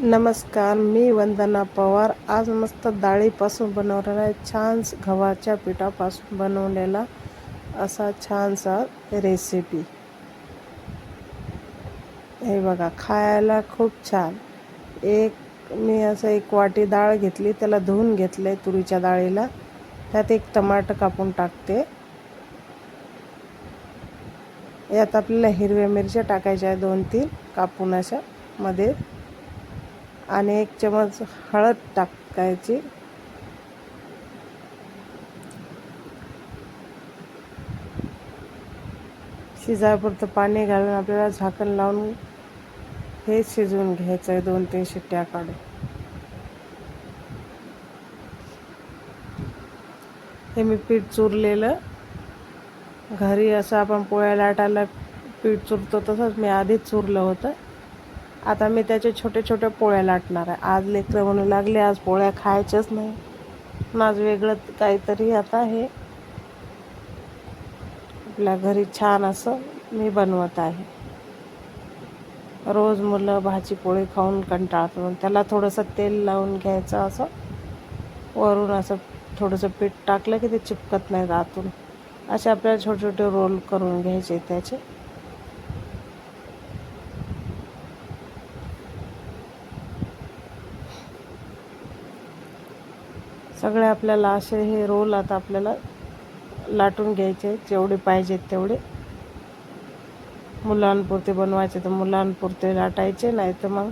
नमस्कार मी वंदना पवार. आज मस्त डाळीपासून बनवलेला आहे छान गव्हाच्या पिठापासून बनवलेला असा छानसा रेसिपी हे बघा खायला खूप छान. एक मी असं एक वाटी डाळ घेतली त्याला धुवून घेतले तुरीच्या डाळीला. त्यात एक टमाटर कापून टाकते. यात आपल्याला हिरव्या मिरच्या टाकायच्या आहे दोन तीन कापून अशा मध्ये. आणि एक चमच हळद टाकायची. शिजायपुरतं पाणी घालून आपल्याला झाकण लावून हे शिजवून घ्यायचं आहे दोन तीन शिट्ट्या काढून. हे मी पीठ चुरलेलं. घरी असं आपण पोळ्या लाटायला पीठ चुरतो तसंच मी आधीच चुरलं होतं. आता मी त्याचे छोटे छोटे पोळ्या लाटणार आहे. आज लेकरं म्हणू लागले आज पोळ्या खायच्याच नाही. आज वेगळं काहीतरी आता हे. आपल्या घरी छान असं मी बनवत आहे. रोज मुलं भाजी पोळी खाऊन कंटाळतात त्याला थोडंसं तेल लावून घ्यायचं असं. वरून असं थोडंसं पीठ टाकलं की ते चिपकत नाही आतून असे आपल्याला छोटे छोटे रोल करून घ्यायचे त्याचे. सगळे आपल्याला असे हे रोल आता आपल्याला लाटून घ्यायचे जेवढे पाहिजेत तेवढे. मुलांपुरते बनवायचे तर मुलांपुरते लाटायचे नाही तर मग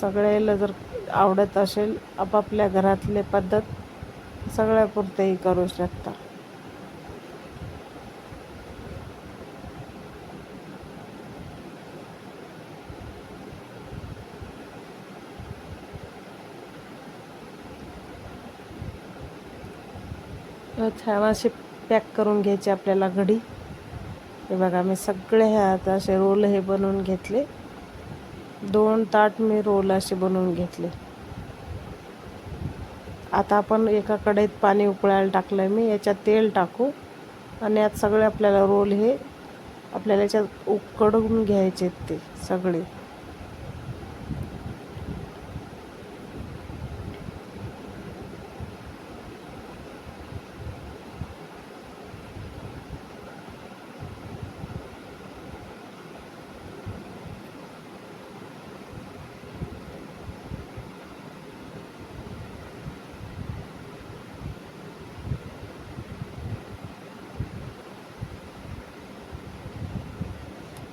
सगळ्याला जर आवडत असेल आपापल्या घरातले पद्धत सगळ्यापुरतेही करू शकता. छान असे पॅक करून घ्यायचे आपल्याला घडी. हे बघा मी सगळे ह्या आता असे रोल हे बनवून घेतले. दोन ताट मी रोल असे बनवून घेतले. आता आपण एका कढईत पाणी उकळायला टाकलं आहे मी याच्यात तेल टाकू आणि यात सगळे आपल्याला रोल हे आपल्याला याच्यात उकडून घ्यायचे ते सगळे.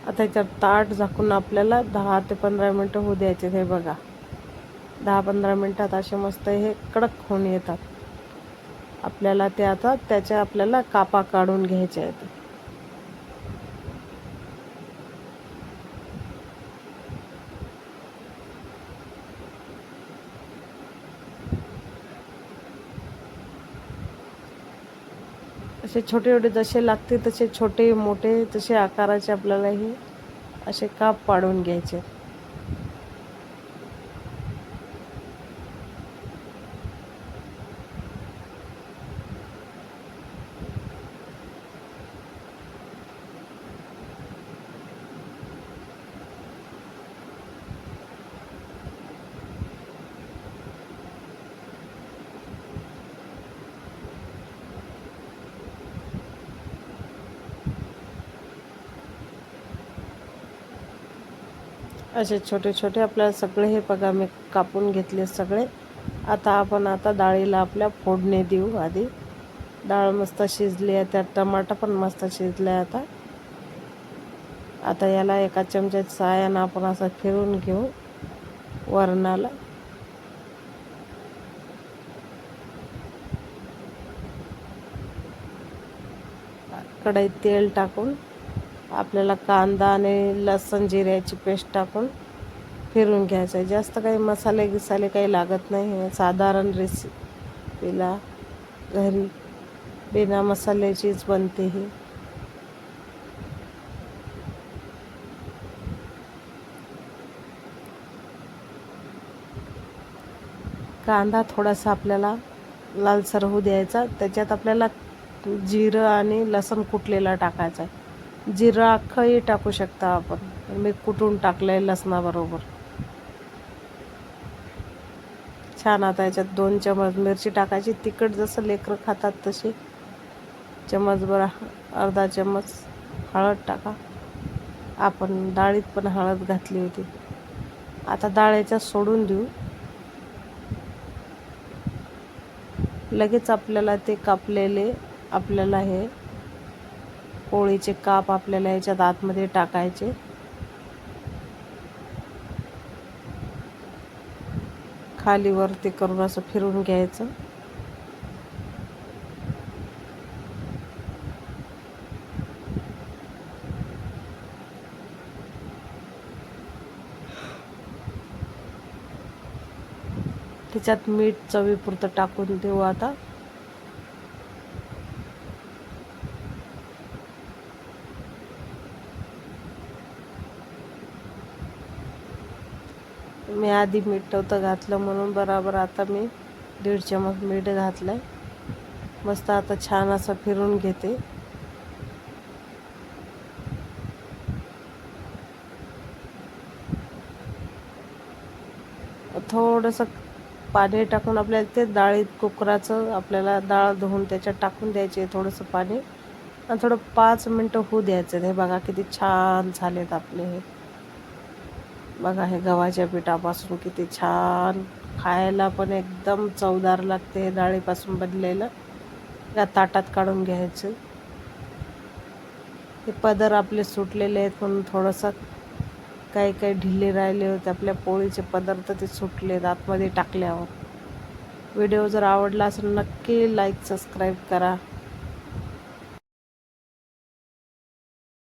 आता याच्यात ताट झाकून आपल्याला दहा ते पंधरा मिनटं होऊ द्यायचे हे बघा. दहा पंधरा मिनटात असे मस्त हे कडक होऊन येतात. आपल्याला ते आता त्याच्या आपल्याला कापा काढून घ्यायच्या आहेत. असे छोटे छोटे जसे लागते तसे छोटे मोठे तसे आकाराचे आपल्याला हे असे काप पाडून घ्यायचे. असे छोटे छोटे आपल्याला सगळे हे बघा मी कापून घेतले सगळे. आता आपण आता डाळीला आपल्या फोडणे देऊ आधी. डाळ मस्त शिजली आहे त्यात टमाटा पण मस्त शिजले आहे आता. आता याला एका चमच्यात सायानं आपण असं फिरून घेऊ वरणाला. कढईत तेल टाकून आपल्याला कांदा आणि लसण जिऱ्याची पेस्ट टाकून फिरून घ्यायचं आहे जास्त काही मसाले गिसाले काही लागत नाही. साधारण रेसिपीला घरी बिना मसाल्याचीच बनते ही. कांदा थोडासा आपल्याला लालसर होऊ द्यायचा. त्याच्यात आपल्याला जिरं आणि लसण कुटलेला टाकायचा आहे जिरं अख्खंही टाकू शकता आपण. मी कुटून टाकलं आहे लसणाबरोबर. छान आता याच्यात दोन चमच मिरची टाकायची. तिखट जसं लेकरं खातात तशी. चमचभर अर्धा चमच हळद टाका. आपण डाळीत पण हळद घातली होती. आता डाळ याच्यात सोडून देऊ. लगेच आपल्याला ते कापलेले आपल्याला हे पोळीचे काप आपल्याला याच्यात आतमध्ये टाकायचे. खालीवरती करून असं फिरून घ्यायचं. त्याच्यात मीठ चवीपुरतं टाकून देऊ आता. मी आधी मीठ नव्हतं घातलं म्हणून बराबर आता मी दीड चमच मीठ घातलं आहे मस्त आता छान असं फिरून घेते. थोडंसं पाणी टाकून आपल्याला ते डाळीत कुकराचं आपल्याला डाळ धुवून त्याच्यात टाकून द्यायचे थोडंसं पाणी. आणि थोडं पाच मिनटं होऊ द्यायचं. हे बघा किती छान झालेत आपले हे. बघा हे गव्हाच्या पिठापासून किती छान खायला पण एकदम चवदार लागते हे डाळीपासून बनलेलं. या ताटात काढून घ्यायचं. हे पदर आपले सुटलेले आहेत म्हणून थोडंसं काही काही ढिले राहिले होते. आपल्या पोळीचे पदार्थ ते सुटलेत आतमध्ये टाकल्यावर. व्हिडिओ जर आवडला असेल नक्की लाईक सबस्क्राईब करा.